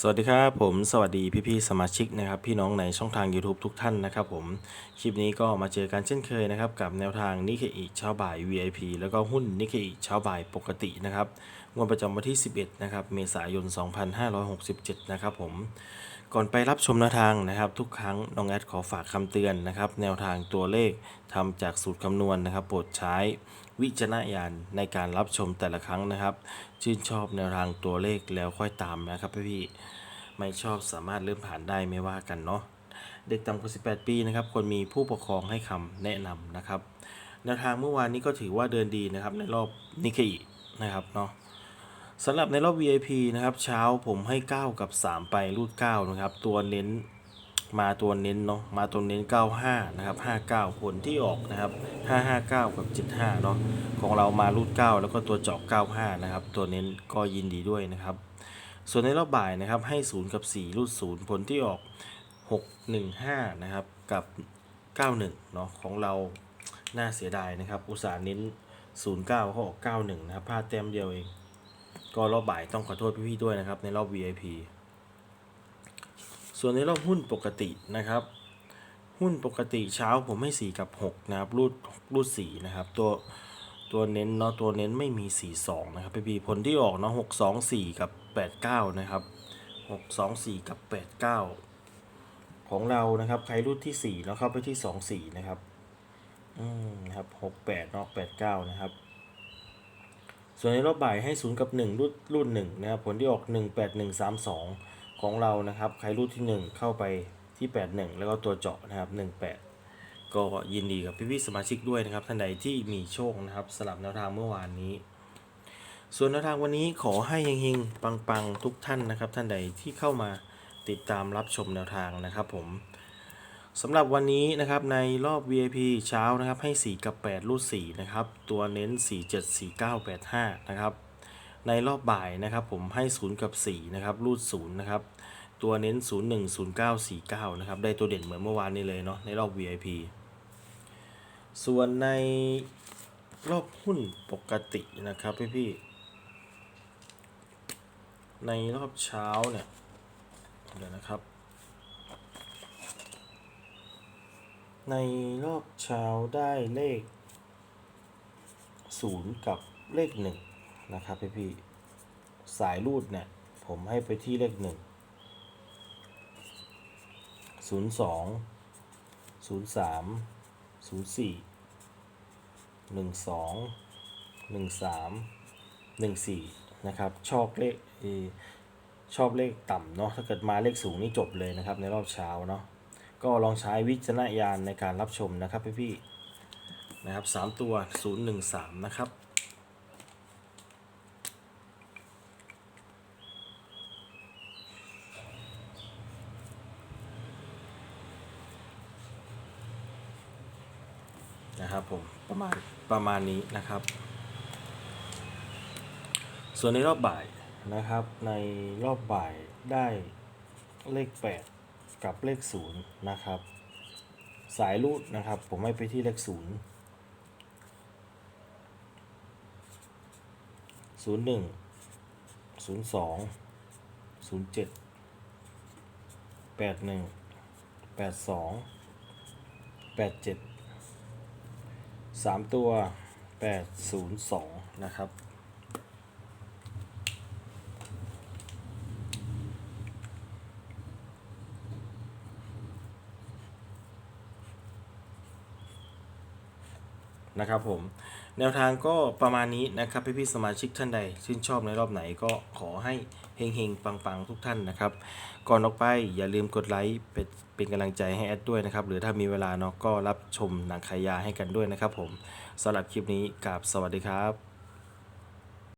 สวัสดีครับผมสวัสดีพี่ๆสมาชิกนะครับพี่น้องในช่องทาง YouTube ทุกท่านนะครับผมคลิปนี้ก็มาเจอกันเช่นเคยนะครับกับแนวทางนิเคอิเช้าบ่าย VIP แล้วก็หุ้นนิเคอิเช้าบ่ายปกตินะครับงวดประจำวันที่ 11นะครับเมษายน 2567 นะครับผม ก่อนไปรับชมแนวทางนะครับ ทุกครั้งน้องแอดขอฝากคำเตือนนะครับ แนวทางตัวเลขทำจากสูตรคำนวณนะครับโปรดใช้วิจารณญาณในการรับชมแต่ละครั้งนะครับ ชื่นชอบแนวทางตัวเลขแล้วค่อยตามนะครับพี่ๆไม่ชอบสามารถเลื่อนผ่านได้ไม่ว่ากันเนาะเด็กต่ำกว่า 18 ปีนะครับควรมีผู้ปกครองให้คำแนะนำนะครับแนวทางเมื่อวานนี้ก็ถือว่าเดินดีนะครับในรอบนิเคอินะครับเนาะ สำหรับในรอบ VIP นะครับ เช้าผมให้ 9 กับ 3 ไปรูด9นะครับ ตัวเน้นมาตัวเน้นเนาะมาตัวเน้น 95 นะครับ 59 ผลที่ออกนะครับ 559 กับ 75 เนาะของเรามารูด 9 แล้วก็ตัวเจาะ95 นะครับ ตัวเน้นก็ยินดีด้วยนะครับ ส่วนในรอบบ่ายนะครับให้ 0 กับ 4 รูด 0 ผลที่ออก 6 1 5 นะครับ กับ 91 เนาะของเราน่าเสียดายนะครับ อุตสาห์เน้น 09 เขาออก 91 นะครับพลาดแต้มเดียวเอง ก็รอบบ่ายต้องขอโทษพี่ๆด้วยนะครับ ในรอบ VIP ส่วนในรอบหุ้นปกตินะครับ หุ้นปกติเช้าผมให้ 4 กับ 6 นะครับ รูดรูด4นะครับ ตัวตัวเน้นเนาะตัวเน้นไม่มี 4 2 นะครับพี่ๆผลที่ออกเนาะ6 2 4 กับ 8 9 นะครับ 6 2 4 กับ 8 9 ของเรานะครับ ใครรูดที่4เนาะเข้าไปที่ 2 4 นะครับ อืมนะครับ 6 8เนาะ8 9 นะครับ ส่วนในรอบบ่ายให้ 0 กับ 1รูดรูด1นะครับผลที่ออก 1 8 1 3 2 ของเรานะครับ ใครรูดที่ 1 เข้าไปที่ 81 แล้วก็ตัวเจาะนะครับ 18 ก็ยินดีกับพี่ๆสมาชิกด้วยนะครับ ท่านใดที่มีโชคนะครับสลับแนวทางเมื่อวานนี้ ส่วนแนวทางวันนี้ขอให้เฮงๆปังๆทุกท่านนะครับ ท่านใดที่เข้ามาติดตามรับชมแนวทางนะครับผม สำหรับวันนี้นะครับในรอบ VIP เช้านะครับให้ 4 กับ 8 รูด4นะครับตัวเน้น 4 7 4 9 8 5นะครับในรอบบ่ายนะครับผมให้ 0 กับ4นะครับรูด0นะครับตัวเน้น 0 1 0 9 4 9นะครับได้ตัวเด่นเหมือนเมื่อวานนี้เลยเนาะในรอบ VIP ส่วนในรอบหุ้นปกตินะครับพี่ๆในรอบเช้าเนี่ยเดี๋ยวนะครับ ในรอบเช้าได้เลข 0 กับเลข 1 นะครับพี่พี่ๆสายรูดเนี่ย ผมให้ไปที่เลข 1 0 2 0 3 0 4 1 2 1 3 1 4 นะครับ ชอบเลขชอบเลขต่ำเนาะถ้าเกิดมาเลขสูงนี่จบเลยนะครับในรอบเช้าเนาะ ก็ลองใช้วิจารณญาณในการรับชมนะครับพี่ๆนะครับ3ตัว013นะครับนะครับผมประมาณประมาณนี้นะครับ ส่วนในรอบบ่ายนะครับในรอบบ่ายได้เลข 8 กับเลข0นะครับ สายรูดนะครับ ผมให้ไปที่เลข0 0 1 0 2 0 7 8 1 8 2 8 7สามตัว802นะครับ นะครับผมแนวทางก็ประมาณนี้นะครับพี่พี่ๆสมาชิกท่านใด ชื่นชอบในรอบไหนก็ขอให้เฮงๆ ปังๆ ทุกท่านนะครับ ก่อนออกไปอย่าลืมกดไลค์เป็นเป็นกำลังใจให้แอดด้วยนะครับ หรือถ้ามีเวลาเนาะก็รับชมหนังขายยาให้กันด้วยนะครับผมสำหรับคลิปนี้กราบสวัสดีครับ